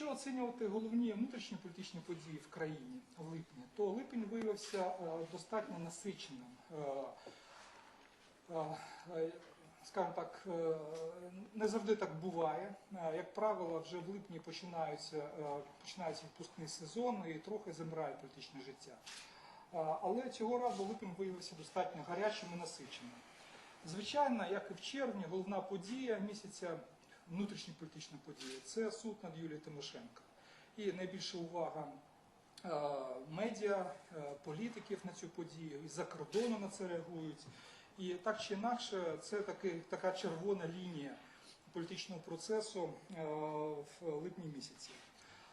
Якщо оцінювати головні внутрішні політичні події в країні в липні, то липень виявився е, достатньо насиченим. Е, е, Скажімо так, не завжди так буває. Як правило, вже в липні починаються, починається відпускний сезон і трохи замирає політичне життя. Але цього разу липень виявився достатньо гарячим і насиченим. Звичайно, як і в червні, головна подія місяця, внутрішня політична подія, це суд над Юлією Тимошенко. І найбільша увага е, медіа, е, політиків на цю подію, і за кордону на це реагують. І так чи інакше, це таки, така червона лінія політичного процесу е, в липні місяці.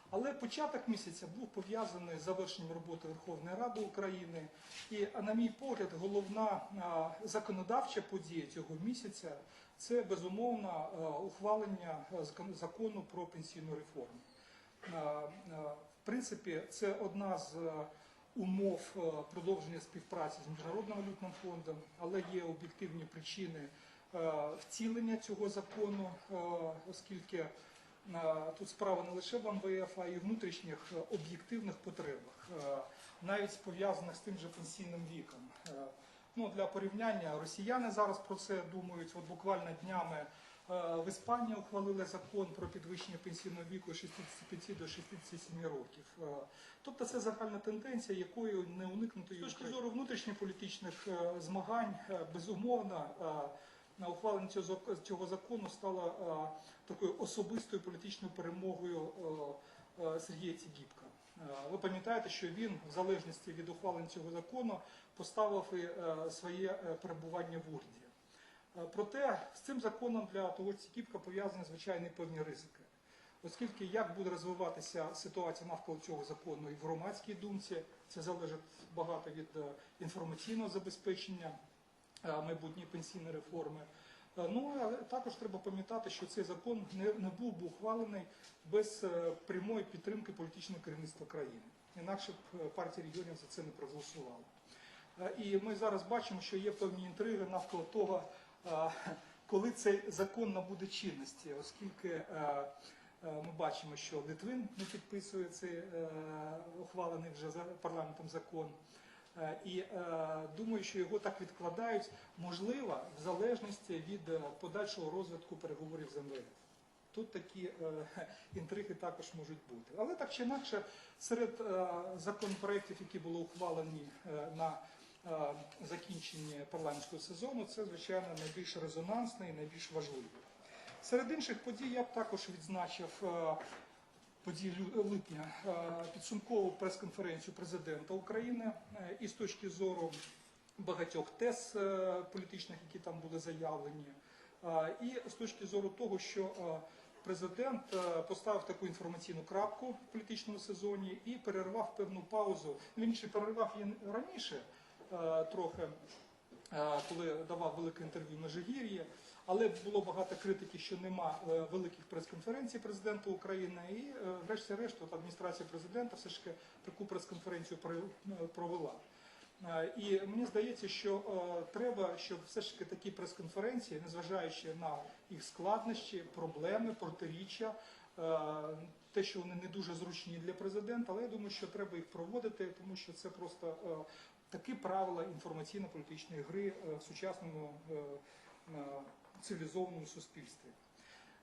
Але початок місяця був пов'язаний з завершенням роботи Верховної Ради України. І, на мій погляд, головна законодавча подія цього місяця це безумовно ухвалення закону про пенсійну реформу. В принципі, це одна з умов продовження співпраці з Міжнародним валютним фондом, але є об'єктивні причини втілення цього закону, оскільки тут справа не лише в МВФ, а й внутрішніх е, об'єктивних потребах, е, навіть пов'язаних з тим же пенсійним віком. Е, Ну, для порівняння, росіяни зараз про це думають. От буквально днями в Іспанії ухвалили закон про підвищення пенсійного віку з 65 до 67 років. Тобто це загальна тенденція, якою не уникнути. З точки зору внутрішньополітичних змагань, безумовно, на ухвалення цього цього закону стала е, такою особистою політичною перемогою е, е, Сергія Цігіпка. Ви пам'ятаєте, що він, в залежності від ухвалення цього закону, поставив і своє перебування в уряді. Проте з цим законом для того Цігіпка пов'язані звичайні певні ризики. Оскільки як буде розвиватися ситуація навколо цього закону і в громадській думці, це залежить багато від інформаційного забезпечення майбутньої пенсійної реформи. Е, Ну але також треба пам'ятати, що цей закон не, не був би ухвалений без е, прямої підтримки політичного керівництва країни. Інакше б е, партія регіонів за це не проголосувала. Е, І ми зараз бачимо, що є певні інтриги навколо того, е, коли цей закон набуде чинності, оскільки е, е, ми бачимо, що Литвин не підписує цей е, ухвалений вже парламентом закон. Е, І е, думаю, що його так відкладають, можливо, в залежності від е, подальшого розвитку переговорів з МВФ. Тут такі інтриги також можуть бути. Але так чи інакше, серед законопроєктів, які були ухвалені на закінченні парламентського сезону, це, звичайно, найбільш резонансний і найбільш важливий. Серед інших подій я б також відзначив е, події липня е, підсумкову прес-конференцію президента України е, і з точки зору багатьох тез е, політичних, які там були заявлені, е, і з точки зору того, що е, президент е, поставив таку інформаційну крапку в політичному сезоні і перервав певну паузу. Він ще перервав її раніше е, трохи. Е, коли давав велике інтерв'ю Межигір'ї, але було багато критики, що нема е, великих прес-конференцій президента України. І е, врешті-решт, адміністрація президента все ж таки таку прес-конференцію е, провела. І мені здається, що треба, щоб все ж таки такі прес-конференції, незважаючи на їх складнощі, проблеми, протиріччя, те, що вони не дуже зручні для президента, але я думаю, що треба їх проводити, тому що це просто такі правила інформаційно-політичної гри в сучасному цивілізованому суспільстві.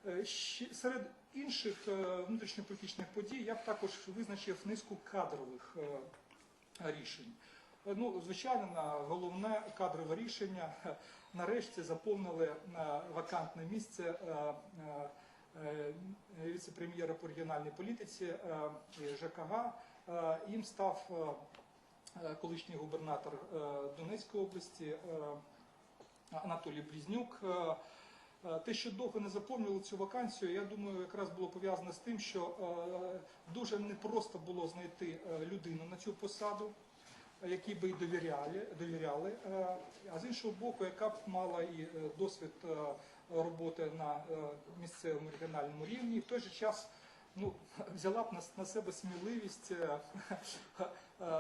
Е, Серед інших е, внутрішньополітичних подій я б також визначив низку кадрових е, рішень. Ну, звичайно, головне кадрове рішення нарешті заповнили вакантне місце віце-прем'єра по регіональній політиці ЖКГ. Їм став колишній губернатор Донецької області Анатолій Близнюк. Е, е, Те, що довго не заповнили цю вакансію, я думаю, якраз було пов'язано з тим, що е, дуже непросто було знайти людину на цю посаду, якій би й довіряли, довіряли. а з іншого боку, яка б мала і досвід роботи на місцевому регіональному рівні, і в той же час ну, взяла б на, себе сміливість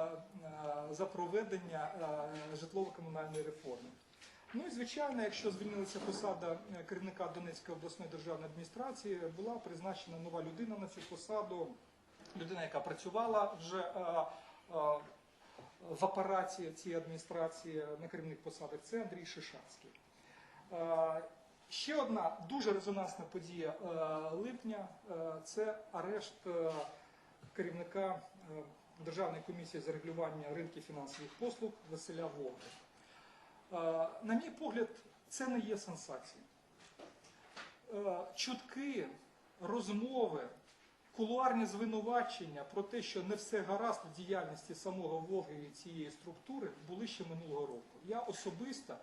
за проведення житлово-комунальної реформи. Ну і звичайно, якщо звільнилася посада е, керівника Донецької обласної державної адміністрації, була призначена нова людина на цю посаду, людина, яка працювала вже е, е, в апараті цієї адміністрації на керівних посадах, це Андрій Шишацький. Ще одна дуже резонансна подія липня це арешт керівника Державної комісії з регулювання ринків фінансових послуг Василя Волги. На мій погляд, це не є сенсацією. Е, Чутки, розмови, кулуарні звинувачення про те, що не все гаразд в діяльності самого Волги і цієї структури, були ще минулого року. Я особисто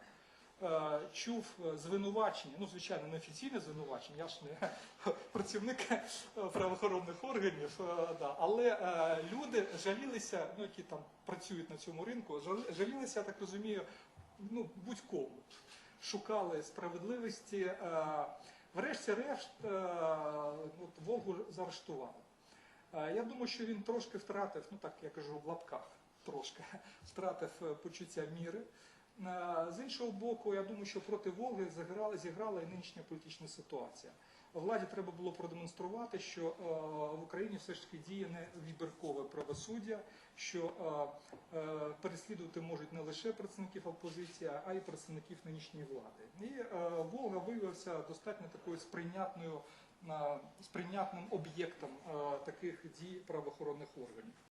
е, чув звинувачення, ну, звичайно, не офіційне звинувачення, я ж не працівник е, правоохоронних органів, але люди жалілися, ну, які там працюють на цьому ринку, жалілися, я так розумію, ну, будь-кому. Шукали справедливості. е, Врешті-решт, е, от Волгу заарештували. Е, Я думаю, що він трошки втратив, ну так я кажу в лапках, трошки втратив е, почуття міри. Е, З іншого боку, я думаю, що проти Волги зіграла і нинішня політична ситуація. Владі треба було продемонструвати, що е, в Україні все ж таки діє не вибіркове правосуддя, що е, е, переслідувати можуть не лише представників опозиції, а й представників нинішньої влади. І Волга виявився достатньо такою сприйнятною, сприйнятним об'єктом таких дій правоохоронних органів.